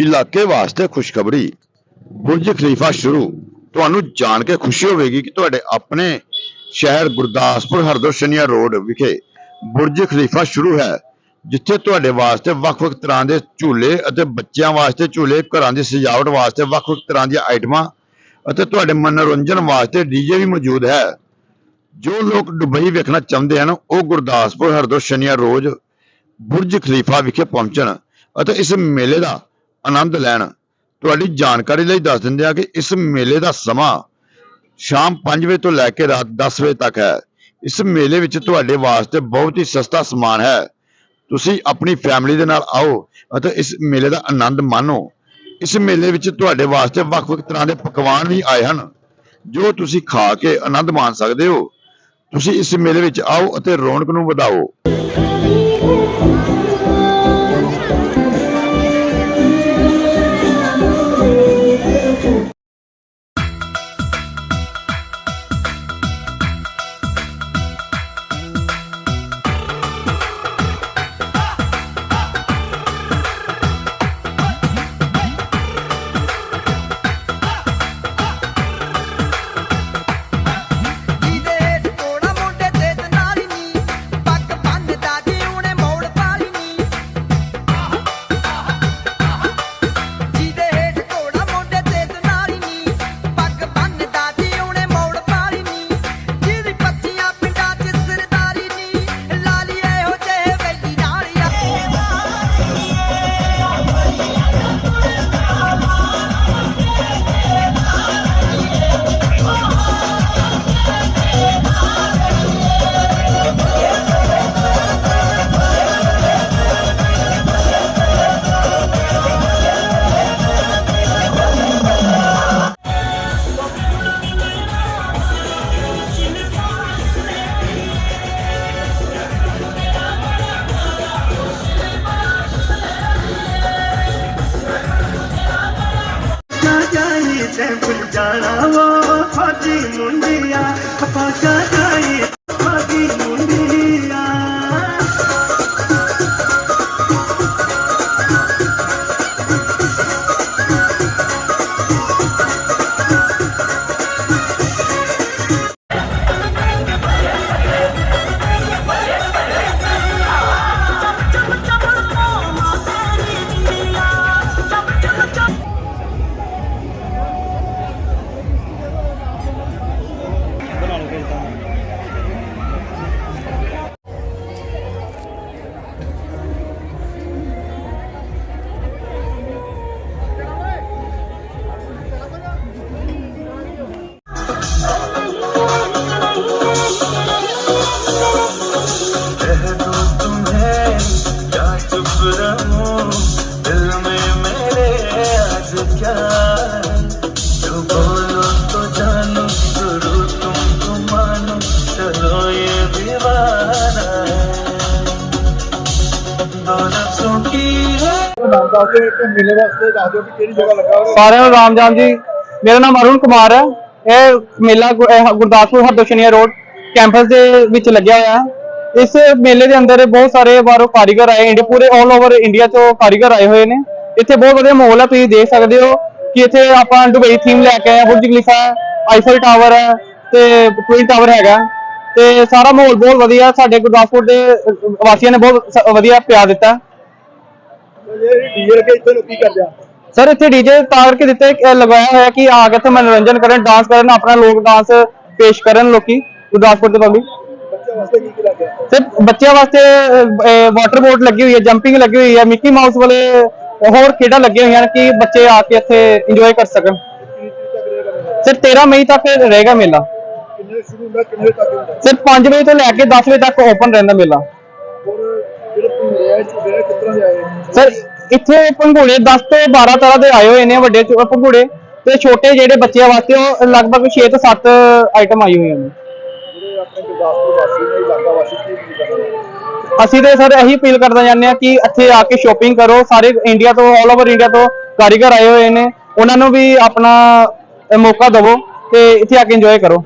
ਇਲਾਕੇ ਵਾਸਤੇ ਖੁਸ਼ਖਬਰੀ। Burj Khalifa ਸ਼ੁਰੂ। ਤੁਹਾਨੂੰ ਜਾਣ ਕੇ ਖੁਸ਼ੀ ਹੋਵੇਗੀ ਕਿ ਤੁਹਾਡੇ ਆਪਣੇ ਸ਼ਹਿਰ ਗੁਰਦਾਸਪੁਰ ਹਰਦੋਸ਼ਨੀਆ ਰੋਡ ਵਿਖੇ ਬੁਰਜ ਖਲੀਫਾ ਸ਼ੁਰੂ ਹੈ, ਜਿੱਥੇ ਤੁਹਾਡੇ ਵਾਸਤੇ ਵੱਖ-ਵੱਖ ਤਰ੍ਹਾਂ ਦੇ ਝੂਲੇ ਅਤੇ ਬੱਚਿਆਂ ਵਾਸਤੇ ਝੂਲੇ, ਘਰਾਂ ਦੀ ਸਜਾਵਟ ਵਾਸਤੇ ਵੱਖ-ਵੱਖ ਤਰ੍ਹਾਂ ਦੀਆਂ ਆਈਟਮਾਂ ਅਤੇ ਤੁਹਾਡੇ ਮਨੋਰੰਜਨ ਵਾਸਤੇ ਡੀਜੇ ਵੀ ਮੌਜੂਦ ਹੈ। ਜੋ ਲੋਕ ਦੁਬਈ ਵੇਖਣਾ ਚਾਹੁੰਦੇ ਹਨ, ਉਹ ਗੁਰਦਾਸਪੁਰ ਹਰਦੋਸ਼ਨੀਆ ਰੋਜ਼ ਬੁਰਜ ਖਲੀਫਾ ਵਿਖੇ ਪਹੁੰਚਣ ਅਤੇ ਇਸ ਮੇਲੇ ਦਾ ਆਨੰਦ ਲੈਣ। ਤੁਹਾਡੀ ਜਾਣਕਾਰੀ ਲਈ ਦੱਸ ਦਿੰਦੇ ਆ ਕਿ ਇਸ ਮੇਲੇ ਦਾ ਸਮਾਂ ਸ਼ਾਮ 5 ਵਜੇ ਤੋਂ ਲੈ ਕੇ ਰਾਤ 10 ਵਜੇ ਤੱਕ ਹੈ। ਇਸ ਮੇਲੇ ਵਿੱਚ ਤੁਹਾਡੇ ਵਾਸਤੇ ਬਹੁਤ ਹੀ ਸਸਤਾ ਸਮਾਨ ਹੈ। ਤੁਸੀਂ ਆਪਣੀ ਫੈਮਿਲੀ ਦੇ ਨਾਲ ਆਓ ਅਤੇ ਇਸ ਮੇਲੇ ਦਾ ਆਨੰਦ ਮਾਣੋ। ਇਸ ਮੇਲੇ ਵਿੱਚ ਤੁਹਾਡੇ ਵਾਸਤੇ ਵੱਖ-ਵੱਖ ਤਰ੍ਹਾਂ ਦੇ ਪਕਵਾਨ ਵੀ ਆਏ ਹਨ, ਜੋ ਤੁਸੀਂ ਖਾ ਕੇ ਆਨੰਦ ਮਾਣ ਸਕਦੇ ਹੋ। ਤੁਸੀਂ ਇਸ ਮੇਲੇ ਵਿੱਚ ਆਓ ਅਤੇ ਰੌਣਕ ਨੂੰ ਵਧਾਓ। ਤੇ ਭੁੱਲ ਜਾਣਾ ਵਾ ਫਾਜੀ ਮੁੰਡਿਆ ਪਾਕਾ ਜਾਈ ਸਾਰਿਆਂ ਨੂੰ ਰਾਮ ਜਾਮ ਜੀ ਮੇਰਾ ਨਾਮ ਅਰੁਣ ਕੁਮਾਰ ਹੈ ਇਹ ਮੇਲਾ ਗੁ- ਇਹ ਗੁਰਦਾਸਪੁਰ ਹਰਦੋਸ਼ਨੀਆ ਰੋਡ ਕੈਂਪਸ ਦੇ ਵਿੱਚ ਲੱਗਿਆ ਹੋਇਆ ਹੈ। ਇਸ ਮੇਲੇ ਦੇ ਅੰਦਰ ਬਹੁਤ ਸਾਰੇ ਬਾਹਰੋਂ ਕਾਰੀਗਰ ਆਏ ਇੰਡੀਆ ਪੂਰੇ 올 ਓਵਰ ਇੰਡੀਆ ਤੋਂ ਕਾਰੀਗਰ ਆਏ ਹੋਏ ਨੇ। ਇੱਥੇ ਬਹੁਤ ਵਧੀਆ ਮਾਹੌਲ ਹੈ ਤੁਸੀਂ ਦੇਖ ਸਕਦੇ ਹੋ ਕਿ ਇੱਥੇ ਆਪਾਂ ਦੁਬਈ ਥੀਮ ਲੈ ਕੇ ਆਏ ਹਾਂ। ਬੁਰਜ ਖਲੀਫਾ ਹੈ ਆਈਫਲ ਟਾਵਰ ਹੈ ਤੇ ਟਵਿਨ ਟਾਵਰ ਹੈਗਾ। ਤੇ ਸਾਰਾ ਮਾਹੌਲ ਬਹੁਤ ਵਧੀਆ ਸਾਡੇ ਗੁਰਦਾਸਪੁਰ ਦੇ ਅ, ਵਾਸੀਆਂ ਨੇ ਬਹੁਤ ਸ- ਵਧੀਆ ਪਿਆਰ ਦਿੱਤਾ। ਇਹ ਡੀਜੇ ਲੱਗੇ ਇੱਥੇ ਲੋਕੀ ਕਰਦੇ ਆ? ਸਰ ਇੱਥੇ ਡੀਜੇ ਤਾਂ ਕਰਕੇ ਦਿੱਤੇ ਅਹ ਲਗਾਇਆ ਹੋਇਆ ਕਿ ਆ ਕੇ ਇੱਥੇ ਮਨੋਰੰਜਨ ਕਰਨ ਡਾਂਸ ਕਰਨ ਆਪਣਾ ਲੋਕ ਡਾਂਸ ਪੇਸ਼ ਕਰਨ ਲੋਕੀ ਗੁਰਦਾਸਪੁਰ ਦੇ ਪਬਲਿਕ ਬੱਚਿਆਂ ਵਾਸਤੇ ਕੀ ਕੀ ਲੱਗਿਆ? ਤੇ ਬੱਚਿਆਂ ਵਾਸਤੇ ਵਾਟਰ ਬੋਟ ਲੱਗੀ ਹੋਈ ਹੈ ਜੰਪਿੰਗ ਲੱਗੀ ਹੋਈ ਹੈ ਮਿੱਕੀ ਮਾਊਸ ਵਾਲੇ ਹੋਰ ਖੇਡਾਂ ਲੱਗੀਆਂ ਹੋਈਆਂ ਨੇ ਕਿ ਬੱਚੇ ਆ ਕੇ ਇੱਥੇ ਇੰਜੋਏ ਕਰ ਸਕਣ? ਸਰ 13 ਮਈ ਤੱਕ ਰਹੇਗਾ ਮੇਲਾ। ਕਿੰਨੇ ਸ਼ੁਰੂ ਹੁੰਦਾ ਕਿੰਨੇ ਵਜੇ ਤੱਕ ਹੁੰਦਾ? ਸਰ 5 ਵਜੇ ਤੋਂ ਲੈ ਕੇ 10 ਵਜੇ ਤੱਕ ਓਪਨ ਰਹਿੰਦਾ ਮੇਲਾ। ਜਿਹੜੇ ਕਿਸ ਤਰ੍ਹਾਂ ਦੇ ਆਏ? ਸਰ ਇੱਥੇ ਪੰਘੂੜੇ 10 ਤੋਂ 12 ਤਰ੍ਹਾਂ ਦੇ ਆਏ ਹੋਏ ਨੇ ਵੱਡੇ ਪੰਘੂੜੇ ਤੇ ਛੋਟੇ ਜਿਹੜੇ ਬੱਚਿਆਂ ਵਾਸਤੇ ਉਹ ਲਗਭਗ 6 ਤੋਂ 7 ਆਈਟਮ ਆਈ ਹੋਈਆਂ ਨੇ। ਅਸੀਂ ਤੇ ਸਰ ਇਹੀ ਅਪੀਲ ਕਰਦਾ ਜਾਂਦੇ ਆ ਕਿ ਇੱਥੇ ਆ ਕੇ ਸ਼ੋਪਿੰਗ ਕਰੋ। ਸਾਰੇ ਇੰਡੀਆ ਤੋਂ ਆਲ ਓਵਰ ਇੰਡੀਆ ਤੋਂ ਕਾਰੀਗਰ ਆਏ ਹੋਏ ਨੇ। ਉਹਨਾਂ ਨੂੰ ਵੀ ਆਪਣਾ ਮੌਕਾ ਦਿਵੋ ਤੇ ਇੱਥੇ ਆ ਕੇ ਇੰਜੋਏ ਕਰੋ।